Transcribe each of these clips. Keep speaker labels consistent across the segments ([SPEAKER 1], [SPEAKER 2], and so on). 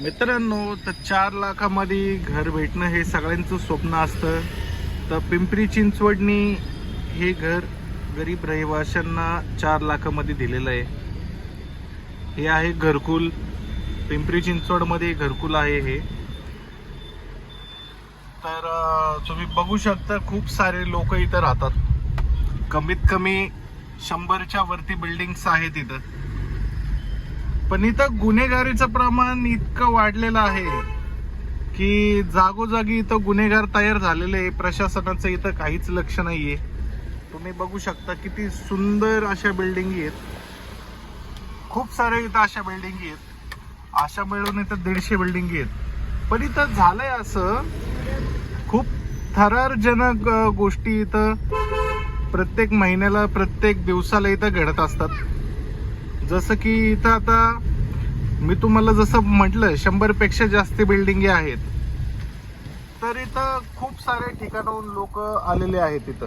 [SPEAKER 1] मित्रांनो तर चार लाखामध्ये घर भेटणं हे सगळ्यांचं स्वप्न असतं. तर पिंपरी चिंचवडनी हे घर गरीब रहिवाशांना चार लाखामध्ये दिलेलं आहे. हे आहे घरकुल. पिंपरी चिंचवडमध्ये घरकुल आहे हे. तर तुम्ही बघू शकता खूप सारे लोक इथं राहतात. कमीत कमी शंभरच्या वरती बिल्डिंग्स आहेत इथं. पण इथं गुन्हेगारीचं प्रमाण इतकं वाढलेलं आहे की जागोजागी इथं गुन्हेगार तयार झालेले आहे. प्रशासनाचं इथं काहीच लक्ष नाहीये. तुम्ही बघू शकता किती सुंदर अशा बिल्डिंग आहेत. खूप सारे इथं अशा बिल्डिंग आहेत. अशा मिळून इथं दीडशे बिल्डिंग आहेत. पण इथं झालंय असं खूप थरारजनक गोष्टी इथं प्रत्येक महिन्याला प्रत्येक दिवसाला इथं घडत असतात. जसं की इथं आता मी तुम्हाला जसं म्हटलं शंभरपेक्षा जास्त बिल्डिंगी आहेत. तर इथं खूप सारे ठिकाणाहून लोक आलेले आहेत इथं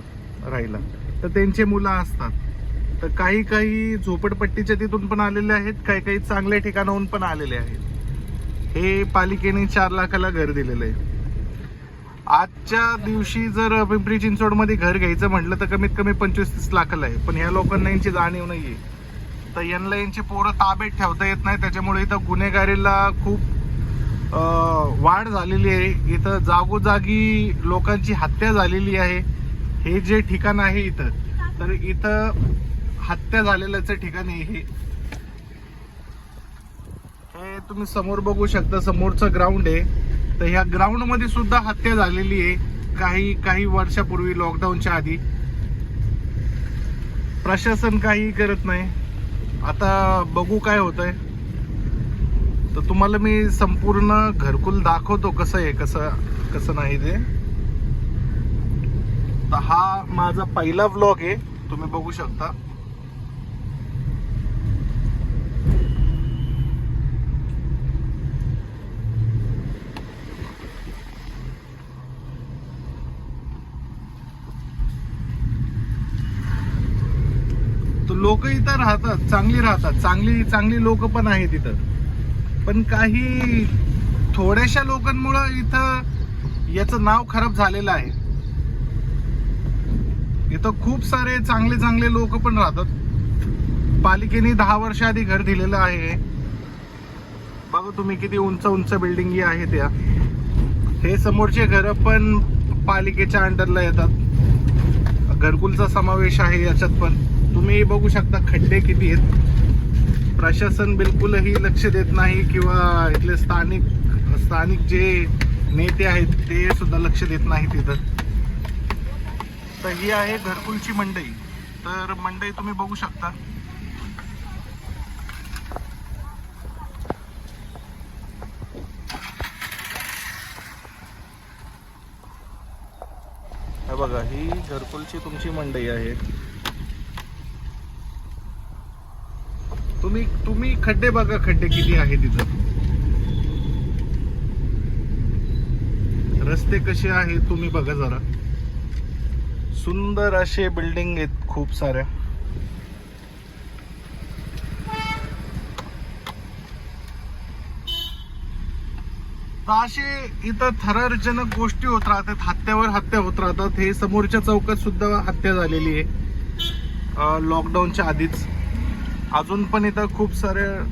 [SPEAKER 1] राहायला. तर त्यांचे मुलं असतात. तर काही काही झोपडपट्टीच्या तिथून पण आलेले आहेत काही काही चांगल्या ठिकाणाहून पण आलेले आहेत. हे पालिकेने चार लाखाला घर दिलेलं आहे. आजच्या दिवशी जर पिंपरी चिंचवडमध्ये घर घ्यायचं म्हटलं तर कमीत कमी पंचवीस तीस लाखाला आहे. पण ह्या लोकांना यांची जाणीव नाही आहे तर यांना यांची पोरं ताब्यात ठेवता येत नाही. त्याच्यामुळे इथं गुन्हेगारीला खूप वाढ झालेली आहे. इथं जागोजागी लोकांची हत्या झालेली आहे. हे जे ठिकाण आहे इथं तर इथं हत्या झालेल्याचं ठिकाण आहे हे. हे तुम्ही समोर बघू शकता समोरचं ग्राउंड आहे. तर ह्या ग्राउंडमध्ये सुद्धा हत्या झालेली आहे. काही काही वर्षापूर्वी लॉकडाऊनच्या आधी. प्रशासन काही करत नाही. आता बघू काय होतंय. तर तुम्हाला मी संपूर्ण घरकुल दाखवतो कसं आहे कसं कसं नाही ते. तर हा माझा पहिला व्लॉग आहे तुम्ही बघू शकता. लोक इथं राहतात चांगली राहतात. चांगली चांगली लोक पण आहेत इथं. पण काही थोड्याशा लोकांमुळं इथं याचं नाव खराब झालेलं आहे. इथं खूप सारे चांगले चांगले लोक पण राहतात. पालिकेने दहा वर्ष आधी घर दिलेलं आहे. बघा तुम्ही किती उंच उंच बिल्डिंगी आहेत त्या हे समोरचे घर पण पालिकेच्या अंडरला येतात. घरकुलचा समावेश आहे याच्यात पण. तुम्ही बघू शकता खड्डे किती आहेत. प्रशासन बिलकुलही लक्ष देत नाही किंवा इथले स्थानिक स्थानिक जे नेते आहेत ते सुद्धा लक्ष देत नाही तिथं. तर ही आहे घरकुलची मंडई. तर मंडई तुम्ही बघू शकता. हे बघा ही घरकुलची तुमची मंडई आहे. तुम्ही तुम्ही खड्डे बघा खड्डे किती आहे तिथं रस्ते कसे आहेत तुम्ही बघा जरा. सुंदर असे बिल्डिंग आहेत खूप साऱ्या. असे इथं थरारजनक गोष्टी होत राहतात हत्यावर हत्या होत राहतात. हे समोरच्या चौकात सुद्धा हत्या झालेली आहे. लॉकडाऊनच्या आधीच. अजून पण इथं खूप साऱ्या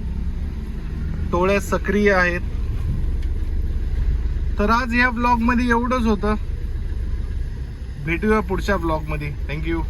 [SPEAKER 1] टोळ्या सक्रिय आहेत. तर आज या ब्लॉगमध्ये एवढंच होतं. भेटूया पुढच्या ब्लॉगमध्ये. थँक्यू